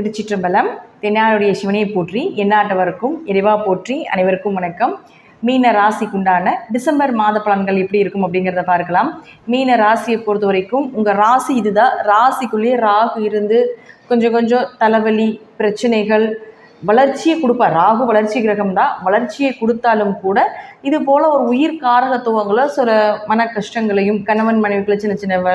திருச்சிற்றம்பலம் தென்னாருடைய சிவனையை போற்றி எந்நாட்டவருக்கும் இறைவா போற்றி அனைவருக்கும் வணக்கம். மீன ராசிக்குண்டான டிசம்பர் மாத பலன்கள் எப்படி இருக்கும் அப்படிங்கிறத பார்க்கலாம். மீன ராசியை பொறுத்த வரைக்கும் உங்கள் ராசி இதுதான். ராசிக்குள்ளேயே ராகு இருந்து கொஞ்சம் கொஞ்சம் தலைவலி பிரச்சனைகள் வளர்ச்சியை கொடுப்பார் ராகு வளர்ச்சி கிரகம் தான். வளர்ச்சியை கொடுத்தாலும் கூட இது போல் ஒரு உயிர் காரகத்துவங்களோ சில மன கஷ்டங்களையும் கணவன் மனைவிக்குள்ள சின்ன சின்ன வ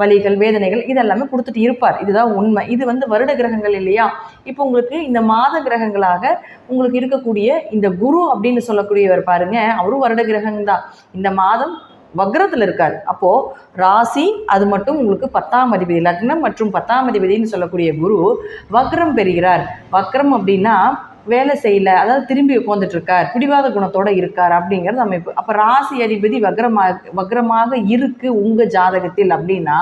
வலிகள் வேதனைகள் இதெல்லாமே கொடுத்துட்டு இருப்பார். இதுதான் உண்மை. இது வந்து வருட கிரகங்கள் இல்லையா? இப்போ உங்களுக்கு இந்த மாத கிரகங்களாக உங்களுக்கு இருக்கக்கூடிய இந்த குரு அப்படின்னு சொல்லக்கூடியவர் பாருங்க. அவரும் வருட கிரகம் தான் இந்த மாதம் வக்ரத்தில் இருக்கார். அப்போது ராசி அது மட்டும் உங்களுக்கு பத்தாம் அதிபதி லக்னம் மற்றும் பத்தாம் அதிபதினு சொல்லக்கூடிய குரு வக்ரம் பெறுகிறார். வக்ரம் அப்படின்னா வேலை செய்யல அதாவது திரும்பி உட்காந்துட்ருக்கார் பிடிவாத குணத்தோடு இருக்கார் அப்படிங்கிறது அமைப்பு. அப்போ ராசி அதிபதி வக்ரமாக வக்ரமாக இருக்குது உங்கள் ஜாதகத்தில் அப்படின்னா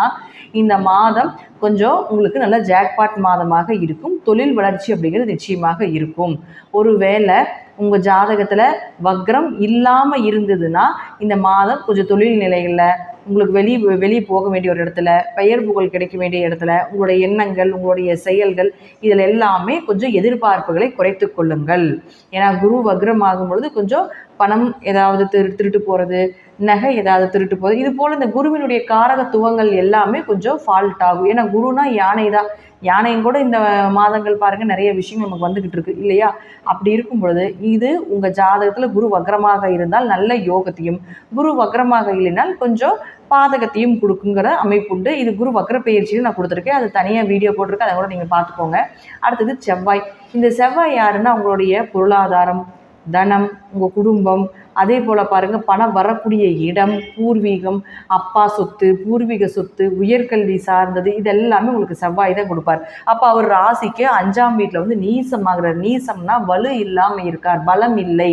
இந்த மாதம் கொஞ்சம் உங்களுக்கு நல்ல ஜாக்பாட் மாதமாக இருக்கும் தொழில் வளர்ச்சி அப்படிங்கிறது நிச்சயமாக இருக்கும். ஒரு வேலை உங்கள் ஜாதகத்தில் வக்ரம் இல்லாமல் இருந்ததுன்னா இந்த மாதம் கொஞ்சம் தொழில் நிலைகளில் உங்களுக்கு வெளி வெளியே போக வேண்டிய ஒரு இடத்துல பெயர் புகழ் கிடைக்க வேண்டிய இடத்துல உங்களுடைய எண்ணங்கள் உங்களுடைய செயல்கள் இதில் எல்லாமே கொஞ்சம் எதிர்பார்ப்புகளை குறைத்து கொள்ளுங்கள். ஏன்னா குரு வக்ரம் ஆகும் பொழுது கொஞ்சம் பணம் ஏதாவது திரு திருட்டு போகிறது நகை ஏதாவது திருட்டு போகிறது இது போல் இந்த குருவினுடைய காரகத்துவங்கள் எல்லாமே கொஞ்சம் ஃபால்ட் ஆகும். ஏன்னா குருனா யானை தான் யானையும் கூட இந்த மாதங்கள் பாருங்கள் நிறைய விஷயம் நமக்கு வந்துக்கிட்டு இருக்கு இல்லையா? அப்படி இருக்கும் பொழுது இது உங்கள் ஜாதகத்தில் குரு வக்ரமாக இருந்தால் நல்ல யோகத்தையும் குரு வக்ரமாக இல்லைனால் கொஞ்சம் பாதகத்தையும் கொடுக்குங்கிற அமைப்புண்டு இது குரு வக்ர பயிற்சியில் நான் கொடுத்துருக்கேன். அது தனியாக வீடியோ போட்டிருக்கேன் அதை கூட நீங்கள் பார்த்துக்கோங்க. அடுத்தது செவ்வாய். இந்த செவ்வாய் யாருன்னா அவங்களுடைய பொருளாதாரம் தனம் உங்கள் குடும்பம் அதே போல் பாருங்கள் பணம் வரக்கூடிய இடம் பூர்வீகம் அப்பா சொத்து பூர்வீக சொத்து உயர்கல்வி சார்ந்தது இதெல்லாமே உங்களுக்கு செவ்வாய் தான் கொடுப்பார். அப்போ அவர் ராசிக்கு அஞ்சாம் வீட்டில் வந்து நீசமாகிறார். நீசம்னா வலு இல்லாமல் இருக்கார் பலம் இல்லை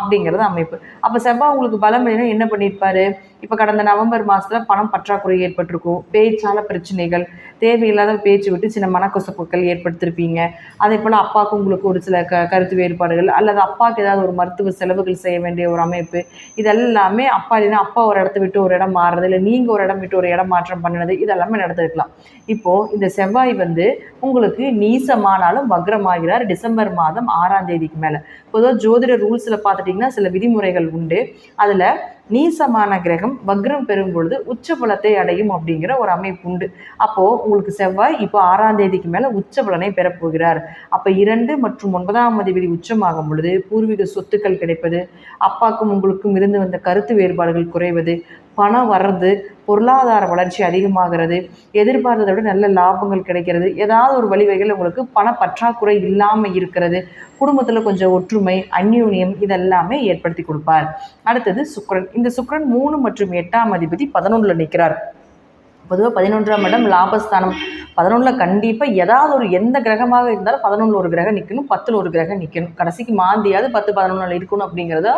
அப்படிங்கிறது அமைப்பு. அப்போ செவ்வாய் உங்களுக்கு பலம் இல்லைன்னா என்ன பண்ணியிருப்பாரு இப்போ கடந்த நவம்பர் மாதத்தில் பணம் பற்றாக்குறை ஏற்பட்டிருக்கும். பேச்சால பிரச்சனைகள் தேவையில்லாத பேச்சு விட்டு சின்ன மனக்கசப்புகள் ஏற்படுத்திருப்பீங்க. அதே போல் அப்பாவுக்கு உங்களுக்கு ஒரு சில க கருத்து வேறுபாடுகள் அல்லது அப்பாவுக்கு ஏதாவது ஒரு மருத்துவ செலவுகள் செய்ய வேண்டிய ஒரு அமைப்பு. இதெல்லாமே அப்பா இல்லைன்னா அப்பா ஒரு இடத்த விட்டு ஒரு இடம் மாறுறது இல்லை நீங்கள் ஒரு இடம் விட்டு ஒரு இடம் மாற்றம் பண்ணுறது இதெல்லாமே நடந்திருக்கலாம். இப்போது இந்த செவ்வாய் வந்து உங்களுக்கு நீசமானாலும் வக்ரமாகிறார் டிசம்பர் மாதம் ஆறாம் தேதிக்கு மேலே. பொதுவாக ஜோதிட ரூல்ஸில் பார்த்துட்டிங்கன்னா சில விதிமுறைகள் உண்டு. அதில் நீசமான கிரகம் வக்ரம் பெறும் பொழுது உச்ச பலத்தை அடையும் அப்படிங்கிற ஒரு அமைப்பு உண்டு. அப்போது உங்களுக்கு செவ்வாய் இப்போ ஆறாம் தேதிக்கு மேலே உச்ச பலனை பெறப்போகிறார் அப்போ இரண்டு மற்றும் ஒன்பதாம் அதிபதி உச்சமாகும் பொழுது பூர்வீக சொத்துக்கள் கிடைப்பது அப்பாக்கும் உங்களுக்கும் இருந்து வந்த கருத்து வேறுபாடுகள் குறைவது பணம் வர்றது பொருளாதார வளர்ச்சி அதிகமாகிறது எதிர்பார்த்ததை விட நல்ல லாபங்கள் கிடைக்கிறது ஏதாவது ஒரு வழிவகைகள் உங்களுக்கு பண பற்றாக்குறை இல்லாமல் இருக்கிறது குடும்பத்தில் கொஞ்சம் ஒற்றுமை அந்யூன்யம் இதெல்லாமே ஏற்படுத்தி கொடுப்பார். அடுத்தது சுக்கரன். இந்த சுக்கரன் மூணு மற்றும் எட்டாம் அதிபதி பதினொன்றில் நிற்கிறார் பொதுவாக பதினொன்றாம் இடம் லாபஸ்தானம். பதினொன்றில் கண்டிப்பாக ஏதாவது ஒரு எந்த கிரகமாக இருந்தாலும் பதினொன்றில் ஒரு கிரகம் நிற்கணும் பத்தில் ஒரு கிரகம் நிற்கணும் கடைசிக்கு மாந்தியாவது பத்து பதினொன்றில் இருக்கணும் அப்படிங்கிறத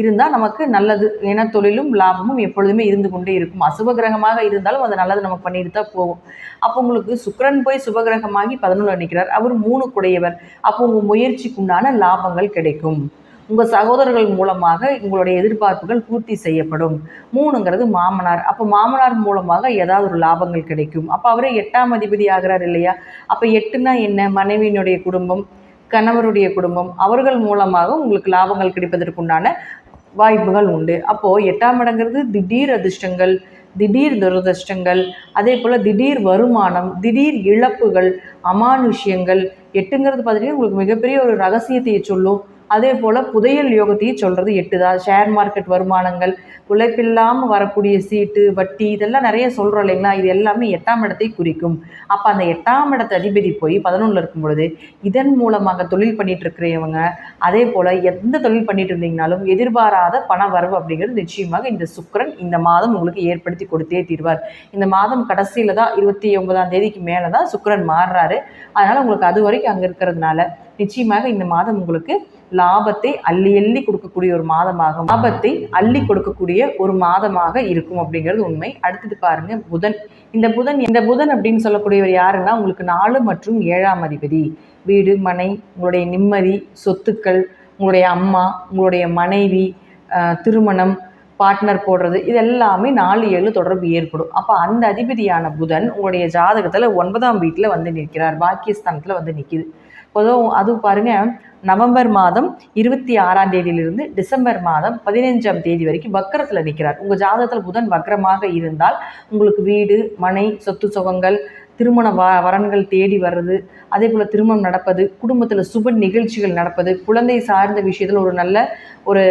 இருந்தால் நமக்கு நல்லது. ஏன்னா தொழிலும் லாபமும் எப்பொழுதுமே இருந்து கொண்டே இருக்கும். அசுப கிரகமாக இருந்தாலும் அது நல்லது நம்ம பண்ணிட்டு தான் போகும். அப்போ உங்களுக்கு சுக்கரன் போய் சுபகிரகமாகி பதினொன்றில் நிற்கிறார் அவர் மூணு குடையவர் அப்போ உங்கள் முயற்சிக்குண்டான லாபங்கள் கிடைக்கும். உங்கள் சகோதரர்கள் மூலமாக உங்களுடைய எதிர்பார்ப்புகள் பூர்த்தி செய்யப்படும். மூணுங்கிறது மாமனார். அப்போ மாமனார் மூலமாக ஏதாவது ஒரு லாபங்கள் கிடைக்கும். அப்போ அவரே எட்டாம் அதிபதி ஆகிறார் இல்லையா? அப்போ எட்டுனா என்ன? மனைவியினுடைய குடும்பம் கணவருடைய குடும்பம் அவர்கள் மூலமாக உங்களுக்கு லாபங்கள் கிடைப்பதற்குண்டான வாய்ப்புகள் உண்டு. அப்போது எட்டாம் இடங்கிறது திடீர் அதிர்ஷ்டங்கள் திடீர் துரதிர்ஷ்டங்கள் அதே போல் திடீர் வருமானம் திடீர் இழப்புகள் அமானுஷ்யங்கள். எட்டுங்கிறது பார்த்தீங்கன்னா உங்களுக்கு மிகப்பெரிய ஒரு ரகசியத்தை சொல்லும். அதே போல் புதையல் யோகத்தையும் சொல்கிறது எட்டு தான் ஷேர் மார்க்கெட் வருமானங்கள் உழைப்பில்லாமல் வரக்கூடிய சீட்டு வட்டி இதெல்லாம் நிறைய சொல்கிறோம் இல்லைங்களா? இது எல்லாமே எட்டாம் இடத்தை குறிக்கும். அப்போ அந்த எட்டாம் இடத்து அதிபதி போய் பதினொன்றில் இருக்கும் பொழுது இதன் மூலமாக தொழில் பண்ணிட்டு இருக்கிறவங்க அதே போல் எந்த தொழில் பண்ணிட்டு இருந்தீங்கனாலும் எதிர்பாராத பண வரவு அப்படிங்கிறது நிச்சயமாக இந்த சுக்கரன் இந்த மாதம் உங்களுக்கு ஏற்படுத்தி கொடுத்தே தீர்வார். இந்த மாதம் கடைசியில் தான் இருபத்தி ஒன்பதாம் தேதிக்கு மேலே தான் சுக்கரன் மாறுறாரு. அதனால் உங்களுக்கு அது வரைக்கும் அங்கே இருக்கிறதுனால நிச்சயமாக இந்த மாதம் உங்களுக்கு லாபத்தை அள்ளி அள்ளி கொடுக்கக்கூடிய ஒரு மாதமாகும். லாபத்தை அள்ளி கொடுக்கக்கூடிய ஒரு மாதமாக இருக்கும் அப்படிங்கிறது உண்மை. அடுத்தது பாருங்க புதன். இந்த புதன் இந்த புதன் அப்படின்னு சொல்லக்கூடியவர் யாருன்னா உங்களுக்கு நாலு மற்றும் ஏழாம் அதிபதி. வீடு மனை உங்களுடைய நிம்மதி சொத்துக்கள் உங்களுடைய அம்மா உங்களுடைய மனைவி திருமணம் பார்ட்னர் போடுறது இது எல்லாமே நாலு ஏழு தொடர்பு ஏற்படும். அப்போ அந்த அதிபதியான புதன் உங்களுடைய ஜாதகத்தில் ஒன்பதாம் வீட்டில் வந்து நிற்கிறார். பாக்கியஸ்தானத்தில் வந்து நிற்கிது பொதுவாக அது பாருங்க நவம்பர் மாதம் இருபத்தி ஆறாம் தேதியிலிருந்து டிசம்பர் மாதம் பதினைஞ்சாம் தேதி வரைக்கும் வக்கரத்தில் நிற்கிறார் உங்கள் ஜாதகத்தில் புதன் வக்கரமாக இருந்தால் உங்களுக்கு வீடு மனை சொத்து சுகங்கள் திருமண வ வரன்கள் தேடி வர்றது அதே போல் திருமணம் நடப்பது குடும்பத்தில் சுப நிகழ்ச்சிகள் நடப்பது குழந்தை சார்ந்த விஷயத்தில் ஒரு நல்ல ஒரு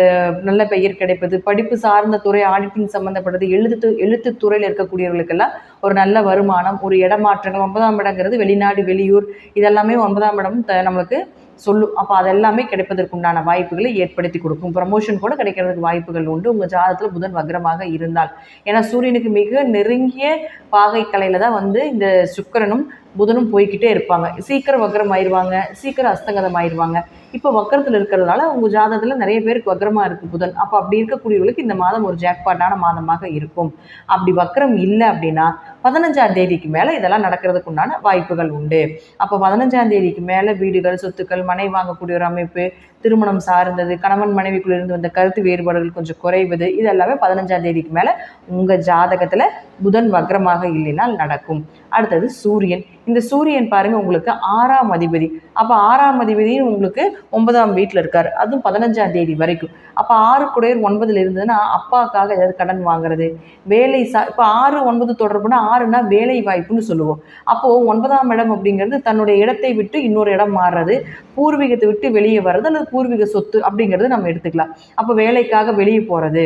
நல்ல பெயர் கிடைப்பது படிப்பு சார்ந்த துறை ஆடிட்டிங் சம்மந்தப்பட்டது எழுத்து எழுத்து துறையில் இருக்கக்கூடியவர்களுக்கெல்லாம் ஒரு நல்ல வருமானம் ஒரு இடமாற்றங்கள் ஒன்பதாம் இடங்கிறது வெளிநாடு வெளியூர் இதெல்லாமே ஒன்பதாம் இடம் த நம்மளுக்கு சொல்லும் அப்போ அதெல்லாமே கிடைப்பதற்குண்டான வாய்ப்புகளை ஏற்படுத்தி கொடுக்கும். ப்ரமோஷன் கூட கிடைக்கிறதுக்கு வாய்ப்புகள் உண்டு. உங்கள் ஜாதகத்தில் புதன் வக்ரமாக இருந்தால். ஏன்னா சூரியனுக்கு மிக நெருங்கிய பாகை கலையில் தான் வந்து இந்த சுக்கிரனும் புதனும் போய்க்கிட்டே இருப்பாங்க. சீக்கிரம் வக்ரம் ஆயிடுவாங்க சீக்கிரம் அஸ்தங்கதம் ஆயிடுவாங்க இப்போ வக்கரத்தில் இருக்கிறதுனால உங்கள் ஜாதகத்தில் நிறைய பேருக்கு வக்ரமாக இருக்குது புதன். அப்போ அப்படி இருக்கக்கூடியவர்களுக்கு இந்த மாதம் ஒரு ஜாக்பாட்டான மாதமாக இருக்கும். அப்படி வக்ரம் இல்லை அப்படின்னா பதினஞ்சாம் தேதிக்கு மேலே இதெல்லாம் நடக்கிறதுக்கு உண்டான வாய்ப்புகள் உண்டு. அப்போ பதினஞ்சாம் தேதிக்கு மேலே வீடுகள் சொத்துக்கள் மனை வாங்கக்கூடிய ஒரு அமைப்பு திருமணம் சார்ந்தது கணவன் மனைவிக்குள்ளிருந்து வந்த கருத்து வேறுபாடுகள் கொஞ்சம் குறைவது இது எல்லாமே பதினஞ்சாம் தேதிக்கு மேலே உங்கள் ஜாதகத்தில் புதன் வக்ரமாக இல்லைனால் நடக்கும். அடுத்தது சூரியன். இந்த சூரியன் பாருங்க உங்களுக்கு ஆறாம் அதிபதி. அப்போ ஆறாம் அதிபதியும் உங்களுக்கு ஒன்பதாம் வீட்டில் இருக்கார். அதுவும் பதினஞ்சாம் தேதி வரைக்கும். அப்போ ஆறு குடையர் ஒன்பதுல இருந்ததுன்னா அப்பாவுக்காக ஏதாவது கடன் வாங்குறது. வேலை சா இப்போ ஆறு ஒன்பது தொடர்புனா ஆறுனா வேலை வாய்ப்புன்னு சொல்லுவோம். அப்போது ஒன்பதாம் இடம் அப்படிங்கிறது தன்னுடைய இடத்தை விட்டு இன்னொரு இடம் மாறுறது பூர்வீகத்தை விட்டு வெளியே வர்றது அல்லது பூர்வீக சொத்து அப்படிங்கிறது நம்ம எடுத்துக்கலாம். அப்போ வேலைக்காக வெளியே போகிறது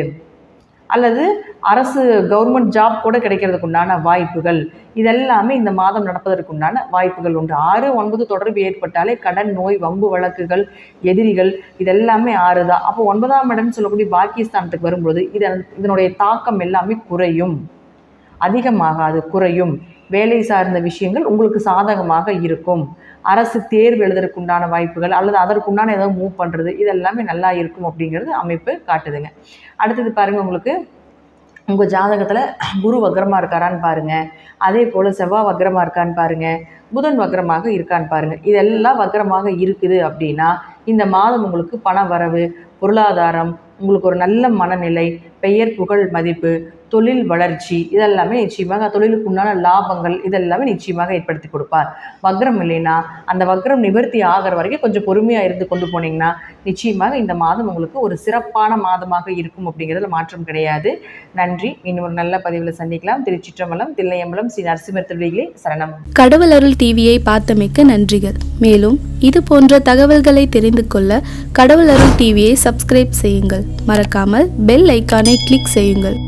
அல்லது அரசு கவர்மெண்ட் ஜாப் கூட கிடைக்கிறதுக்கு உண்டான வாய்ப்புகள். இதெல்லாமே இந்த மாதம் நடப்பதற்கு உண்டான வாய்ப்புகள் உண்டு. ஆறு ஒன்பது தொடர்பு ஏற்பட்டாலே கடன் நோய் வம்பு வழக்குகள் எதிரிகள் இதெல்லாமே ஆறு தான் அப்போ ஒன்பதாம் இடம்னு சொல்லக்கூடிய பாக்கியஸ்தானத்துக்கு வரும்போது இதன் இதனுடைய தாக்கம் எல்லாமே குறையும். அதிகமாகாது குறையும். வேலை சார்ந்த விஷயங்கள் உங்களுக்கு சாதகமாக இருக்கும். அரசு தேர்வு எழுதுறதுக்குண்டான வாய்ப்புகள் அல்லது அதற்குண்டான ஏதாவது மூவ் பண்ணுறது இதெல்லாமே நல்லா இருக்கும் அப்படிங்கிறது அமைப்பு காட்டுதுங்க. அடுத்தது பாருங்கள் உங்களுக்கு உங்கள் ஜாதகத்தில் குரு வக்ரமாக இருக்காரான்னு பாருங்கள் அதே போல் செவ்வாய் வக்ரமாக இருக்கான்னு பாருங்கள் புதன் வக்ரமாக இருக்கான்னு பாருங்கள் இதெல்லாம் வக்ரமாக இருக்குது அப்படின்னா இந்த மாதம் உங்களுக்கு பண வரவு பொருளாதாரம் உங்களுக்கு ஒரு நல்ல மனநிலை பெயர் புகழ் மதிப்பு தொழில் வளர்ச்சி இதெல்லாமே நிச்சயமாக தொழிலுக்கு உண்டான லாபங்கள் இதெல்லாமே நிச்சயமாக ஏற்படுத்தி கொடுப்பார். வக்ரம் இல்லைன்னா அந்த வக்ரம் நிவர்த்தி ஆகிற வரைக்கும் கொஞ்சம் பொறுமையாக இருந்து கொண்டு போனீங்கன்னா நிச்சயமாக இந்த மாதம் உங்களுக்கு ஒரு சிறப்பான மாதமாக இருக்கும் அப்படிங்கிறதுல மாற்றம் கிடையாது. நன்றி. இன்னும் ஒரு நல்ல பதிவில் சந்திக்கலாம். திருச்சிற்றம்பலம் தில்லையம்பலம் ஸ்ரீ நரசிம்மர் திருவிகளே சரணம். கடவுள் அருள் டிவியை பார்த்தமைக்க நன்றிகள். மேலும் இது போன்ற தகவல்களை தெரிந்து கொள்ள கடவுள் அருள் டிவியை சப்ஸ்கிரைப் செய்யுங்கள். மறக்காமல் பெல் ஐக்கானை கிளிக் செய்யுங்கள்.